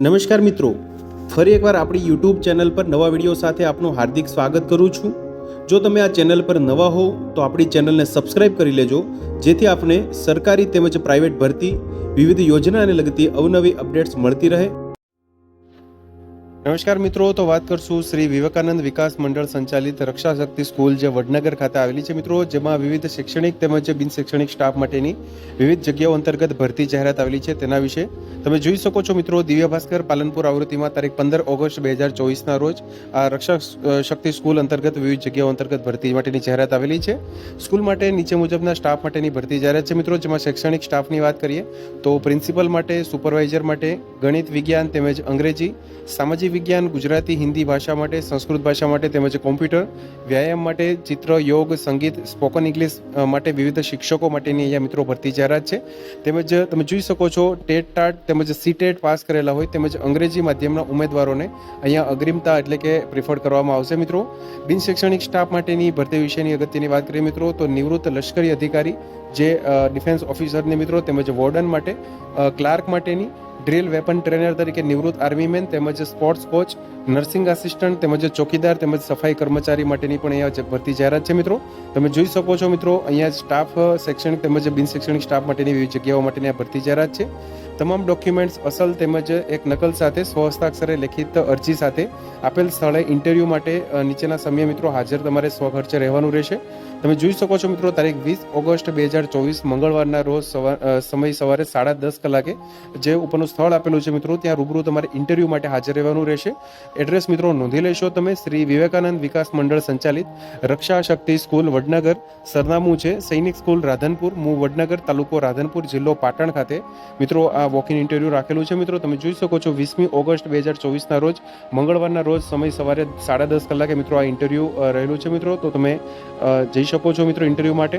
નમસ્કાર મિત્રો, ફરી એકવાર આપણી યુટ્યુબ ચેનલ પર નવા વીડિયો સાથે આપનું હાર્દિક સ્વાગત કરું છું. જો તમે આ ચેનલ પર નવા હો, તો આપણી ચેનલને સબસ્ક્રાઇબ કરી લેજો, જેથી આપને સરકારી તેમજ પ્રાઇવેટ ભરતી વિવિધ યોજનાને લગતી અવનવી અપડેટ્સ મળતી રહે. નમસ્કાર મિત્રો, તો વાત કરશું શ્રી વિવેકાનંદ વિકાસ મંડળ સંચાલિત રક્ષા શક્તિ સ્કૂલ જે વડનગર ખાતે આવેલી છે. મિત્રો, જેમાં વિવિધ શૈક્ષણિક તેમજ બિન શૈક્ષણિક સ્ટાફ માટેની વિવિધ જગ્યાઓ અંતર્ગત ભરતી જાહેરાત આવેલી છે તેના વિશે તમે જોઈ શકો છો મિત્રો, દિવ્ય ભાસ્કર પાલનપુર આવૃત્તિમાં તારીખ પંદર ઓગસ્ટ બે હજાર ચોવીસના રોજ આ રક્ષા શક્તિ સ્કૂલ અંતર્ગત વિવિધ જગ્યાઓ અંતર્ગત ભરતી માટેની જાહેરાત આવેલી છે. સ્કૂલ માટે નીચે મુજબના સ્ટાફ માટેની ભરતી જાહેરાત છે. મિત્રો, જેમાં શૈક્ષણિક સ્ટાફની વાત કરીએ તો પ્રિન્સિપલ માટે, સુપરવાઇઝર માટે, ગણિત, વિજ્ઞાન તેમજ અંગ્રેજી, સામાજિક વિજ્ઞાન, ગુજરાતી, હિન્દી ભાષા માટે, સંસ્કૃત ભાષા માટે તેમજ કોમ્પ્યુટર, વ્યાયામ માટે ચિત્ર, યોગ, સંગીત, સ્પોકન ઇંગ્લિશ માટે વિવિધ શિક્ષકો માટેની અહીંયા મિત્રો ભરતી જાહેરાત છે. તેમજ તમે જોઈ શકો છો, ટેટ ટાટ તેમજ સીટેટ પાસ કરેલા હોય તેમજ અંગ્રેજી માધ્યમના ઉમેદવારોને અહીંયા અગ્રિમતા એટલે કે પ્રિફર કરવામાં આવશે મિત્રો. બિન શૈક્ષણિક સ્ટાફ માટેની ભરતી વિશેની અગત્યની વાત કરીએ મિત્રો, તો નિવૃત્ત લશ્કરી અધિકારી જે ડિફેન્સ ઓફિસરને મિત્રો તેમજ વોર્ડન માટે ક્લાર્ક માટેની ડ્રિલ વેપન ટ્રેનર તરીકે નિવૃત્ત આર્મીમેન તેમજ સ્પોર્ટ્સ કોચ નર્સિંગ આસિસ્ટન્ટ તેમજ ચોકીદાર તેમજ સફાઈ કર્મચારી માટેની પણ અહીંયા ભરતી જાહેરાત છે, મિત્રો. તમે જોઈ શકો છો, મિત્રો, અહીંયા સ્ટાફ શૈક્ષણિક તેમજ બિન શૈક્ષણિક સ્ટાફ માટેની વિવિધ જગ્યાઓ માટેની આ ભરતી જાહેરાત છે. તમામ ડોક્યુમેન્ટ્સ અસલ તેમજ એક નકલ સાથે, સ્વહસ્તાક્ષરે લેખિત અરજી સાથે આપેલ સ્થળે ઇન્ટરવ્યૂ માટે નીચેના સમય, મિત્રો, હાજર તમારે સ્વખર્ચે રહેવાનું રહેશે. તમે જોઈ શકો છો, મિત્રો, તારીખ વીસ ઓગસ્ટ બે હજાર ચોવીસ, મંગળવારના રોજ સમય સવારે સાડા દસ કલાકે જે ઉપરનું સ્થળ આપેલું છે, મિત્રો, ત્યાં રૂબરૂ તમારે ઇન્ટરવ્યૂ માટે હાજર રહેવાનું રહેશે. એડ્રેસ મિત્રો નોંધી લેશો તમે. શ્રી વિવેકાનંદ વિકાસ મંડળ સંચાલિત રક્ષા શક્તિ સ્કૂલ વડનગર. સરનામું છે સૈનિક સ્કૂલ રાધનપુર. મૂ વડનગર તાલુકો રાધનપુર જિલ્લો પાટણ ખાતે. મિત્રો, આ વોક ઇન ઇન્ટરવ્યૂ રાખેલું છે મિત્રો. તમે જોઈ શકો છો વીસમી ઓગસ્ટ બે હજાર ચોવીસના રોજ, મંગળવારના રોજ સમય સવારે સાડા દસ કલાકે મિત્રો આ ઇન્ટરવ્યૂ રહેલું છે મિત્રો. તો તમે જઈ શકો છો મિત્રો ઇન્ટરવ્યૂ માટે.